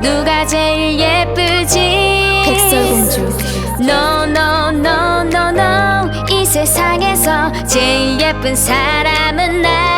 누가 제일 예쁘지? 백설공주. No no no no no. 이 세상에서 제일 예쁜 사람은 나.